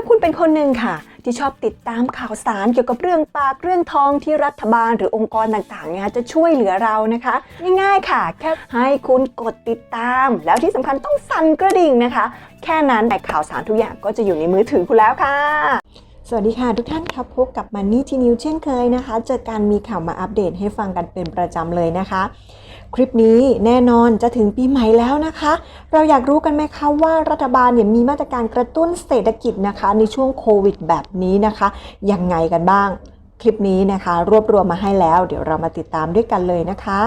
าคุณเป็นคนหนึ่งค่ะ ที่ชอบติดตามข่าวสารเกี่ยวกับเรื่องปากเรื่องทองที่รัฐบาลหรือองค์กรต่างๆเนี่ยจะช่วยเหลือเรานะคะ ง่ายๆค่ะ แค่ให้คุณกดติดตาม แล้วที่สำคัญต้องสั่นกระดิ่งนะคะ แค่นั้นแต่ข่าวสารทุกอย่างก็จะอยู่ในมือถือคุณแล้วค่ะสวัสดีค่ะทุกท่านครับพบกับมันนี่ทีนิวเช่นเคยนะคะ เจอการมีข่าวมาอัปเดตให้ฟังกันเป็นประจำเลยนะคะ คลิปนี้แน่นอนจะถึงปีใหม่แล้วนะคะ เราอยากรู้กันไหมคะว่ารัฐบาลเนี่ยมีมาตรการกระตุ้นเศรษฐกิจนะคะ ในช่วงโควิดแบบนี้นะคะ ยังไงกันบ้าง คลิปนี้นะคะ รวบรวมมาให้แล้ว เดี๋ยวเรามาติดตามด้วยกันเลยนะคะ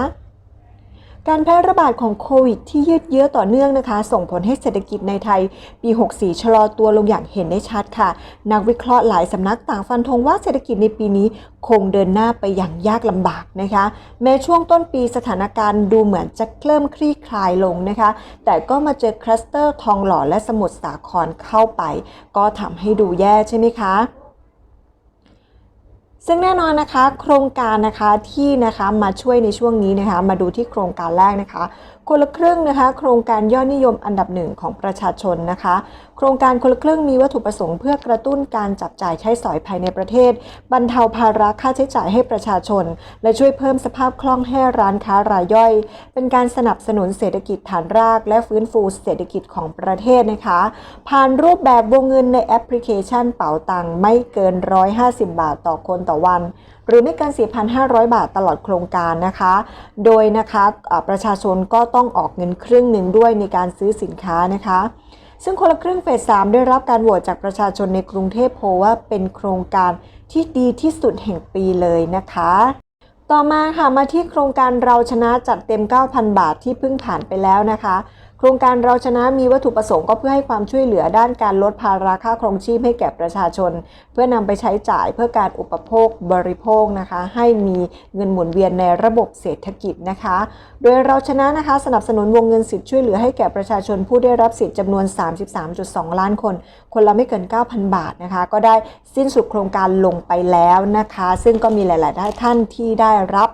การแพร่ระบาดของโควิดที่ยืดเยื้อต่อเนื่องนะคะ ส่งผลให้เศรษฐกิจในไทย ปี 64 ชะลอตัวลงอย่างเห็นได้ชัดค่ะ นักวิเคราะห์หลายสำนักต่างฟันธงว่าเศรษฐกิจในปีนี้คงเดินหน้าไปอย่างยากลำบากนะคะ แม้ช่วงต้นปีสถานการณ์ดูเหมือนจะเริ่มคลี่คลายลงนะคะ แต่ก็มาเจอคลัสเตอร์ทองหล่อและสมุทรสาครเข้าไป ก็ทำให้ดูแย่ใช่ไหมคะ ซึ่งแน่นอนนะคะ โครงการนะคะที่นะคะมาช่วยในช่วงนี้นะคะ มาดูที่โครงการแรกนะคะคนละครึ่งนะคะโครงการยอดนิยมอันดับหนึ่งของประชาชนนะคะ โครงการคนละครึ่งมีวัตถุประสงค์เพื่อกระตุ้นการจับจ่ายใช้สอยภายในประเทศ บรรเทาภาระค่าใช้จ่ายให้ประชาชน และช่วยเพิ่มสภาพคล่องให้ร้านค้ารายย่อย เป็นการสนับสนุนเศรษฐกิจฐานราก และฟื้นฟูเศรษฐกิจของประเทศนะคะ ผ่านรูปแบบวงเงินในแอปพลิเคชันเป๋าตังค์ไม่เกิน 150 บาทต่อคนต่อวันหรือไม่เกิน 4,500 บาทตลอดโครงการนะคะ โดยนะคะประชาชนก็ต้องออกเงินครึ่งหนึ่งด้วยในการซื้อสินค้านะคะ ซึ่งคนละครึ่งเฟส 3 ได้รับการโหวตจากประชาชนในกรุงเทพโพว่าเป็นโครงการที่ดีที่สุดแห่งปีเลยนะคะต่อมาค่ะมาที่โครงการเราชนะจัดเต็ม 9,000 บาทที่เพิ่งผ่านไปแล้วนะคะ ครงการเราชนะมีวัตถุประสงค์ก็เพื่อให้ความช่วยเหลือด้านการลดภาระค่าครองชีพให้แก่ประชาชน เพื่อนำไปใช้จ่ายเพื่อการอุปโภคบริโภคนะคะ ให้มีเงินหมุนเวียนในระบบเศรษฐกิจนะคะ โดยเราชนะนะคะสนับสนุนวงเงินสิทธิ์ช่วยเหลือให้แก่ประชาชนผู้ได้รับสิทธิ์จำนวน 33.2 ล้านคน คนละไม่เกิน 9,000 บาทนะคะ ก็ได้สิ้นสุดโครงการลงไปแล้วนะคะ ซึ่งก็มีหลาย ๆ ท่านที่ได้รับ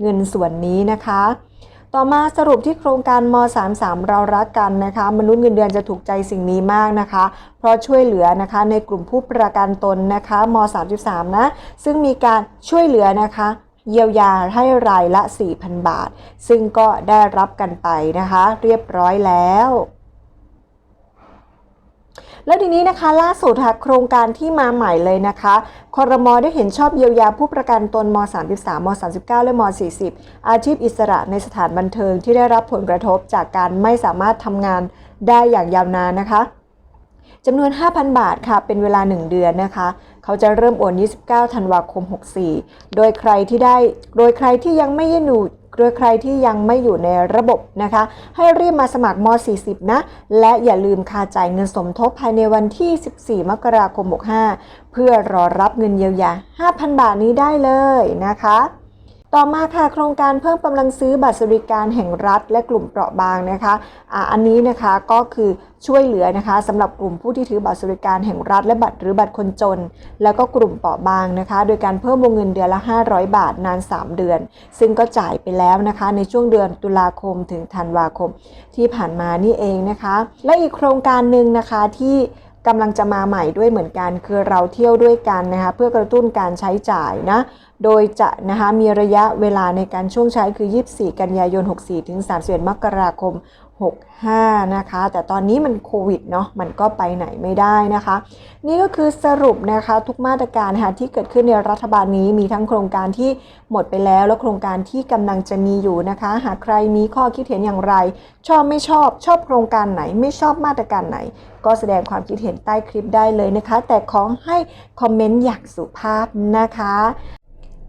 เงินส่วนนี้นะคะ ต่อมาสรุปที่โครงการม 33 เรารักกันนะคะ มนุษย์เงินเดือนจะถูกใจสิ่งนี้มากนะคะ เพราะช่วยเหลือนะคะในกลุ่มผู้ประกันตนนะคะม 33 นะ ซึ่งมีการช่วยเหลือนะคะเยียวยาให้รายละ 4,000 บาท ซึ่งก็ได้รับกันไปนะคะ เรียบร้อยแล้ว แล้วทีนี้นะคะล่าสุดค่ะโครงการที่มาใหม่เลยนะคะคอรมอได้เห็นชอบเยียวยาผู้ประกันตนม 33 ม 39 และม 40 อาชีพอิสระในสถานบันเทิงที่ได้รับผลกระทบจากการไม่สามารถทำงานได้อย่างยาวนานนะคะจำนวน 5,000 บาทค่ะ เป็นเวลา 1 เดือนนะคะ เขาจะเริ่มโอน 29 ธันวาคม 64 โดยใครที่ได้ โดยใครที่ยังไม่อยู่ โดยใครที่ยังไม่อยู่ในระบบนะคะ ให้รีบมาสมัครม 40 นะ และอย่าลืมค่าจ่ายเงินสมทบภายในวันที่ 14 มกราคม 65 เพื่อรอรับเงินเยียวยา 5,000 บาทนี้ได้เลยนะคะ ต่อมาค่ะโครงการเพิ่มกำลังซื้อบัตรสวัสดิการแห่งรัฐ และกลุ่มเปราะบางนะคะอ่าอันนี้นะคะก็คือช่วยเหลือนะคะสำหรับกลุ่มผู้ที่ถือบัตรสวัสดิการแห่งรัฐ และบัตรหรือบัตรคนจน แล้วก็กลุ่มเปราะบางนะคะ โดยการเพิ่มวงเงินเดือนละ 500 บาทนาน 3 เดือน ซึ่งก็จ่ายไปแล้วนะคะในช่วงเดือนตุลาคมถึงธันวาคมที่ผ่านมานี่เองนะคะ และอีกโครงการหนึ่งนะคะที่ กำลังจะมาใหม่ด้วยเหมือนกัน คือเราเที่ยวด้วยกันนะคะเพื่อกระตุ้นการใช้จ่ายนะ โดยจะนะคะมีระยะเวลาในการช่วงใช้คือ 24 กันยายน 64 ถึง 31 มกราคม 65 นะคะ แต่ตอนนี้มันโควิดเนาะมันก็ไปไหนไม่ได้นะคะ นี่ก็คือสรุปนะคะทุกมาตรการะคะที่เกิดขึ้นในรัฐบาลนี้มีทั้งโครงการที่หมดไปแล้ว และโครงการที่กำลังจะมีอยู่นะคะ หากใครมีข้อคิดเห็นอย่างไร ชอบไม่ชอบ ชอบโครงการไหนไม่ชอบมาตรการไหน ก็แสดงความคิดเห็นใต้คลิปได้เลยนะคะ แต่ขอให้คอมเมนต์อย่างสุภาพนะคะ